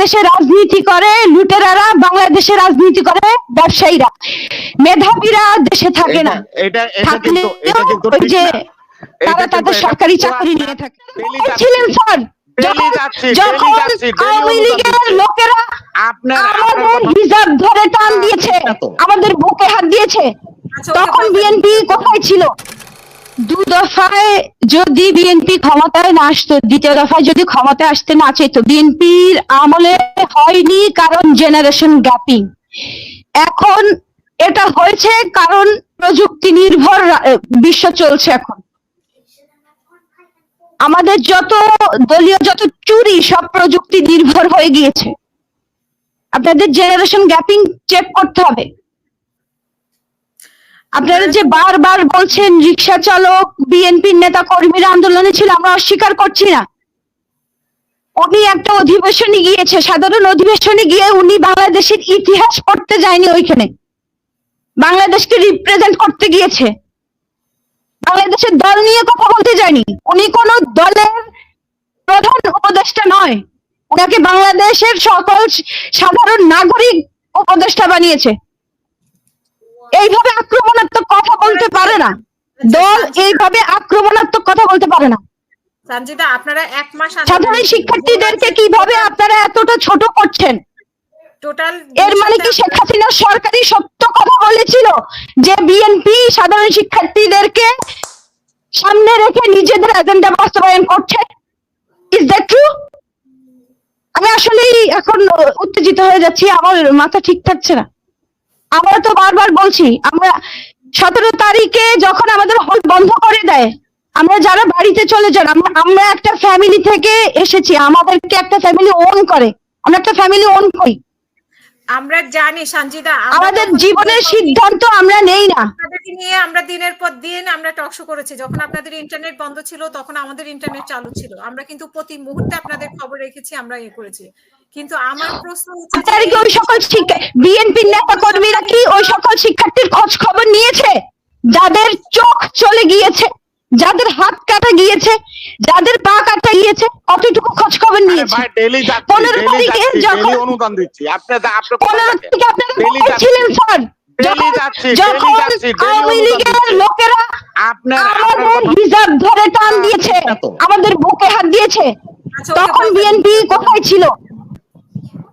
দেশে রাজনীতি করে লুটেরারা বাংলাদেশে রাজনীতি করে ব্যবসায়ীরা। মেধাবীরা দেশে থাকে না। এটা এটা থাকলে কিন্তু এটা কিন্তু ওই ঠিক যে তারা তাদের সরকারি চাকরি নিয়ে থাকে। ছিলেন স্যার। যখন আওয়ামী লীগের লোকেরা ধরে টান দিয়েছে। আমাদের বুকে হাত দিয়েছে আচ্ছা, তখন বিএনপি কোথায় ছিল? দু দফায় যদি বিএনপি ক্ষমতায় না আসতো, দ্বিতীয় দফায় যদি ক্ষমতায় আসতে না চাইতো, বিএনপির আমলে হয়নি কারণ জেনারেশন গ্যাপিং এখন এটা হয়েছে কারণ প্রযুক্তি নির্ভর বিশ্ব চলছে এখন। আমাদের যত দলীয় যত চুরি, সব প্রযুক্তি নির্ভর হয়ে গিয়েছে। আপনাদের জেনারেশন গ্যাপিং চেক করতে হবে। আপনারা যে বারবার বলছেন রিক্সা চালক, বিএনপির নেতা কর্মীরা আন্দোলনে ছিল, আমরা অস্বীকার করছি না। উনি একটা অধিবেশনে গিয়েছে, সাধারণ অধিবেশনে গিয়ে উনি বাংলাদেশের ইতিহাস পড়তে যায়নি ওইখানে। বাংলাদেশকে রিপ্রেজেন্ট করতে গিয়েছে। বাংলাদেশের দল নিয়ে কথা বলতে যায়নি। উনি কোন দলের প্রধান উপদেষ্টা নয়। ওনাকে বাংলাদেশের সকল সাধারণ নাগরিক উপদেষ্টা বানিয়েছে। এইভাবে আক্রমণাত্মক কথা বলতে পারে না। দল এইভাবে আক্রমণাত্মক কথা বলতে পারে না। সঞ্জিতা আপনারা এক মাস সাধারণ শিক্ষার্থীদেরকে কীভাবে আপনারা এতটা ছোট করছেন? টোটাল এর মানে কি শেখ হাসিনা সরকারি সত্য কথা বলেছিল যে বিএনপি সাধারণ শিক্ষার্থীদেরকে সামনে রেখে নিজেদের এজেন্ডা বাস্তবায়ন করছে? ইজ দ্যাট ট্রু আমি আসলেই এখন উত্তেজিত হয়ে যাচ্ছি আমার মাথা ঠিক থাকছে না। আমরা তো বারবার বলছি আমরা সতেরো তারিখে যখন আমাদের হল বন্ধ করে দেয় আমরা যারা বাড়িতে চলে যান আমরা আমরা একটা ফ্যামিলি থেকে এসেছি আমাদেরকে একটা ফ্যামিলি ওন করে আমরা একটা ফ্যামিলি ওন করি। আমরা জানি সঞ্জিতা আমাদের জীবনের সিদ্ধান্ত আমরা নেই না। আপনাদেরকে নিয়ে আমরা দিনের পর দিন আমরা টকশো করেছি। যখন আপনাদের ইন্টারনেট বন্ধ ছিল তখন আমাদের ইন্টারনেট চালু ছিল। আমরা কিন্তু প্রতি মুহূর্তে আপনাদের খবর রেখেছি আমরা ইয়ে করেছি। কিন্তু আমার প্রশ্ন হচ্ছে কি ওই সকল শিক্ষা বিএনপির নেতা কর্মীরা কি ওই সকল শিক্ষার্থীর খোঁজ খবর নিয়েছে? যাদের চোখ চলে গিয়েছে যাদের হাত কাটা গিয়েছে যাদের পা কাটা গিয়েছে কতটুকু খোঁজ খবর নিয়েছে? ভাই ডেলি যাচ্ছে পনেরো তারিখে যখন- অনুদান দিচ্ছি। আপনি আপনি কোথায় পনেরো? থেকে আপনারা। ছিলেন স্যার। যখন যাচ্ছি, daily যখন আওয়ামী লীগের লোকেরা আপনার আপনার আমাদের কথা- ধরে টান দিয়েছে ঠিক না তো। আমাদের বুকে হাত দিয়েছে। আচ্ছা, তখন বিএনপি কোথায় ছিল?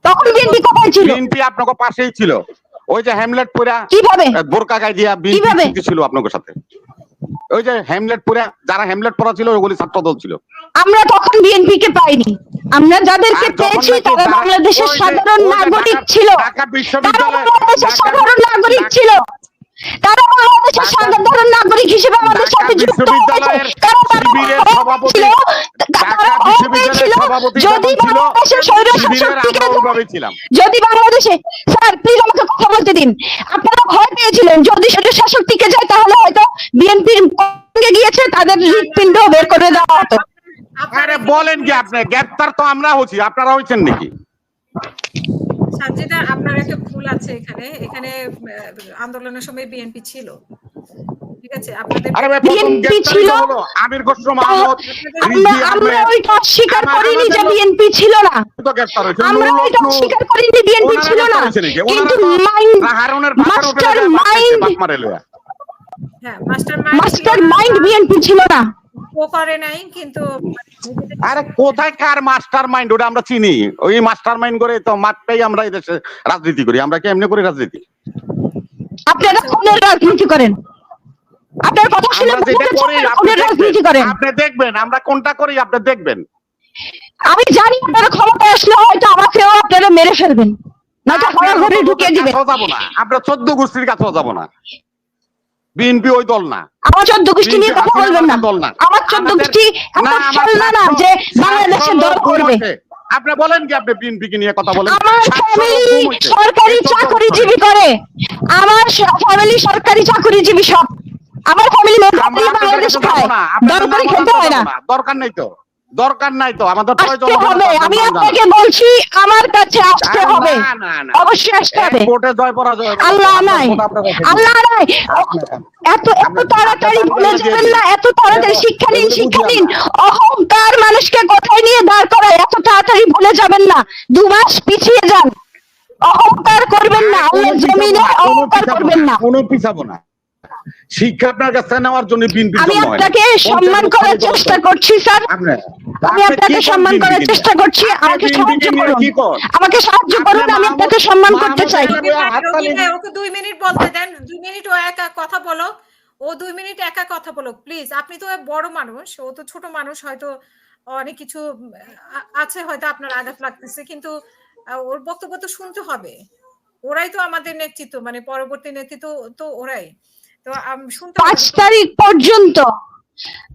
তখন বিএনপি কোথায় ছিল? বিএনপি আপনাকে পাশেই ছিল। ওই যে হ্যামলেট পুরা কীভাবে? বোরকা গায়ে দিয়া? বিএনপি ছিল আপনাদের সাথে। ওই যে হ্যামলেট পুরা যারা হ্যামলেট পরা ছিল ওগুলি ছাত্র দল ছিল। আমরা তখন বিএনপি কে পাইনি। আমরা যাদেরকে পেয়েছি তারা বাংলাদেশের সাধারণ নাগরিক ছিল। তারা বাংলাদেশের সাধারণ নাগরিক ছিল। তারা বাংলাদেশের সাধারণ নাগরিক হিসেবে আমাদের সাথে যুক্ত হয়েছে। তারা ছিল, তারা যদি বাংলাদেশের স্বৈর বাংলাদেশে স্যার প্লিজ আমাকে কথা বলতে দিন। আপনারা ভয় পেয়েছিলেন। যদি সেটা শাসক টিকে যায় তাহলে হয়তো বিএনপির গিয়েছে তাদের হৃৎপিণ্ড বের করে দেওয়া হতো। আরে বলেন কি আপনি গ্রেপ্তার তো আমরা হচ্ছি আপনারা হয়েছেন নাকি? সঞ্জিতা আপনার একটা ভুল আছে এখানে। এখানে আহ, আন্দোলনের সময় বিএনপি ছিল। ঠিক আছে আপনাদের আরে ভাই প্রথম ছিল। আমির খসরু মাহমুদ ওইটা অস্বীকার করিনি যে বিএনপি ছিল না। আমরা নুরুল ওইটা অস্বীকার করিনি বিএনপি ছিল না। কিন্তু মাইন্ড মাস্টার মাইন্ড। হ্যাঁ মাস্টার মাস্টার মাইন্ড বিএনপি ছিল না। ও করে নাই কিন্তু আরে কোথায় কার মাস্টার মাইন্ড ওটা আমরা চিনি। ওই মাস্টার মাইন্ড করে তো মাত্রাই আমরা এই দেশে রাজনীতি করি। আমরা কি এমনি করি রাজনীতি? আপনারা খুনের রাজনীতি করেন। আপনার কথা শুনে যেটা করি রাজনীতি করেন। আপনি দেখবেন আমরা কোনটা করি আপনি দেখবেন। আমি জানি আপনারা ক্ষমতায় আসলে হয়তো আমাকেও আপনারা মেরে ফেলবেন। ঘরে ঘরে ঢুকিয়ে দিবেন। যাব না। আমরা চোদ্দ গোষ্ঠীর কাছেও যাব না। বিএনপি ওই দল না। আমার চোদ্দ গোষ্ঠী নিয়ে কথা বলবেন না। দল না। আমার চোদ্দ গোষ্ঠী না, আমার খেলনা না সাতশো- যে বাংলাদেশের দল করবে। আপনি বলেন কি আপনি বিএনপি নিয়ে কথা বলেন? আমার ফ্যামিলি সরকারি চাকরিজীবী করে। আমার ফ্যামিলি সরকারি চাকরিজীবী সব। আমার ফ্যামিলি আপনাদের বাংলাদেশ খায়। দরকারি খেতে হয় না। দরকার নেই তো। দরকার নাই তো আমাদের প্রয়োজন হবে আমি আপনাকে বলছি আমার কাছে আসতে হবে। অবশ্যই আসতে হবে। কোর্টে জয় পরাজয় আল্লাহ নাই। আল্লাহ নাই। এত এত তাড়াতাড়ি ভুলে যাবেন না। এত তাড়াতাড়ি শিক্ষা নিন শিক্ষা নিন। অহংকার মানুষকে কোথায় নিয়ে দাঁড় করায়? এত তাড়াতাড়ি ভুলে যাবেন না। দু মাস পিছিয়ে যান। অহংকার করবেন না আল্লাহ জমিনে অহংকার করবেন না। কোনো পিছাবো না। শিক্ষা আপনার কাছে নেওয়ার জন্য বিনপি আমি আপনাকে সম্মান করার চেষ্টা করছি স্যার। আমি আপনাকে সম্মান করার চেষ্টা করছি আমাকে সাহায্য করুন। আমাকে সাহায্য করুন আমি আপনাকে সম্মান করতে চাই। ওকে দুই মিনিট বলতে দেন দুই মিনিট ও একা কথা বলো। ও দুই মিনিট একা কথা বলো প্লিজ আপনি তো বড় মানুষ ও তো ছোট মানুষ হয়তো অনেক কিছু আছে হয়তো আপনার আঘাত লাগতেছে কিন্তু ওর বক্তব্য তো শুনতে হবে। ওরাই তো আমাদের নেতৃত্ব মানে পরবর্তী নেতৃত্ব তো ওরাই। তো শুনতে পাঁচ তারিখ পর্যন্ত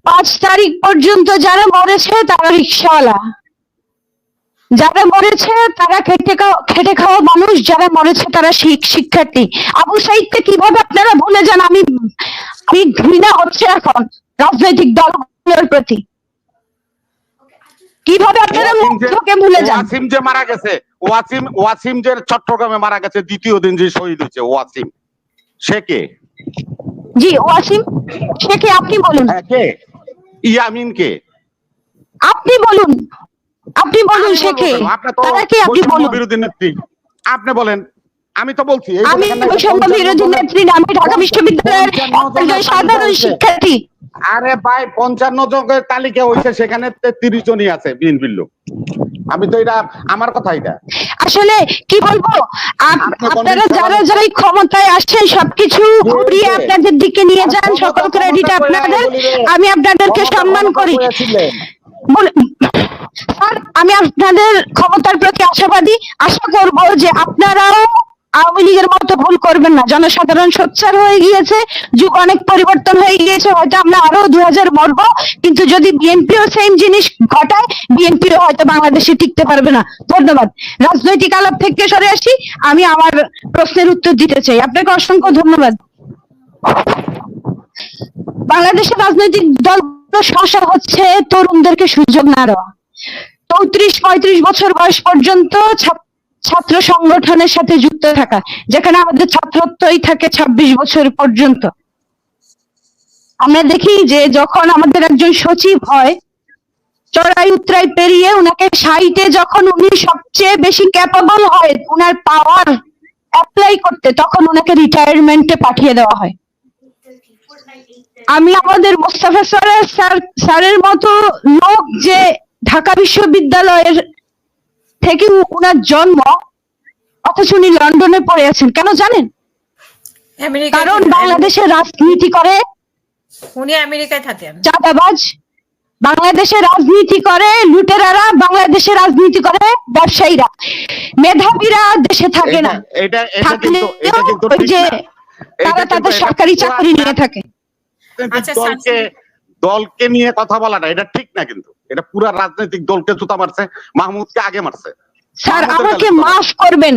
পাঁচ তারিখ পর্যন্ত যারা মরেছে তারা রিক্সাওয়ালা। যারা মরেছে তারা খেটে খাওয়া খেটে খাওয়া মানুষ যারা মরেছে তারা শিক শিক্ষার্থী। আবু সাইদকে কীভাবে আপনারা ভুলে যান? আমি আমি ঘৃণা হচ্ছে এখন রাজনৈতিক দলগুলোর প্রতি। কীভাবে আপনারা মুগ্ধকে ভুলে যান? ওয়াসিম যে মারা গেছে ওয়াসিম ওয়াসিম যে চট্টগ্রামে মারা গেছে দ্বিতীয় দিন যে শহীদ হয়েছে ওয়াসিম। সে কে? জি ওয়াসিম সে কি আপনি বলুন। হ্যাঁ, কে? ইয়ামিন কে আপনি বলুন আপনি বলুন সে কে? তারা কি আপনি বলুন? বিরোধী নেত্রী। আপনি বলেন আমি তো বলছি আমি বৈষম্য বিরোধী নেত্রী আমি ঢাকা বিশ্ববিদ্যালয়ের একজন সাধারণ শিক্ষার্থী। আরে ভাই পঞ্চান্ন জনের তালিকা হয়েছে সেখানে তিরিশ জনই আছে বিএনপির লোক। আমি তো এটা আমার কথা এটা। আসলে কি বলব? আপনারা যারা যারা ক্ষমতায় আসছেন সবকিছু ঘুরিয়ে আপনাদের দিকে নিয়ে যান সকল ক্রেডিট আপনাদের। আমি আপনাদেরকে সম্মান করি। স্যার আমি আপনাদের ক্ষমতার প্রতি আশাবাদী। আশা করব যে আপনারাও আওয়ামী লীগের মতো ভুল করবেন না। জনসাধারণ সোচ্চার হয়ে গিয়েছে, যুগ অনেক পরিবর্তন হয়ে গিয়েছে, হয়তো আমরা আরও দু হাজার মরবো, কিন্তু যদি বিএনপিও সেম জিনিস ঘটায় বিএনপিও হয়তো বাংলাদেশে টিকতে পারবে না। ধন্যবাদ। রাজনৈতিক আলাপ থেকে সরে আসি, আমি আমার প্রশ্নের উত্তর দিতে চাই। আপনাকে অসংখ্য ধন্যবাদ। বাংলাদেশের রাজনৈতিক দলগুলো সমস্যা হচ্ছে তরুণদেরকে সুযোগ না দেওয়া। চৌত্রিশ পঁয়ত্রিশ বছর বয়স পর্যন্ত ছাত্র ছাত্র সংগঠনের সাথে যুক্ত থাকা, যেখানে আমাদের ছাত্রত্বই থাকে ছাব্বিশ বছর পর্যন্ত। আমরা দেখি যে যখন আমাদের একজন সচিব হয়, চড়াই উতরাই পেরিয়ে উনাকে সাইটে যখন উনি সবচেয়ে বেশি ক্যাপাবল হয়, উনার পাওয়ার অ্যাপ্লাই করতে, তখন উনাকে রিটায়ারমেন্টে পাঠিয়ে দেওয়া হয়। আমি আমাদের মোস্তাফা স্যারের স্যার, স্যারের মতো লোক যে ঢাকা বিশ্ববিদ্যালয়ের থেকে উনার জন্ম অথচ উনি লন্ডনে পড়ে আছেন কেন জানেন? কারণ বাংলাদেশের রাজনীতি করে উনি আমেরিকায় থাকেন। চাঁদাবাজ বাংলাদেশে রাজনীতি করে লুটেরারা বাংলাদেশে রাজনীতি করে ব্যবসায়ীরা। মেধাবীরা দেশে থাকে না। ওই যে তারা তাদের সরকারি চাকরি নিয়ে থাকে। আচ্ছা, দলকে নিয়ে কথা বলাটা এটা ঠিক না কিন্তু এটা পুরা রাজনৈতিক দলকে জুতা মারছে মাহমুদকে আগে মারছে স্যার আমাকে। মাফ করবেন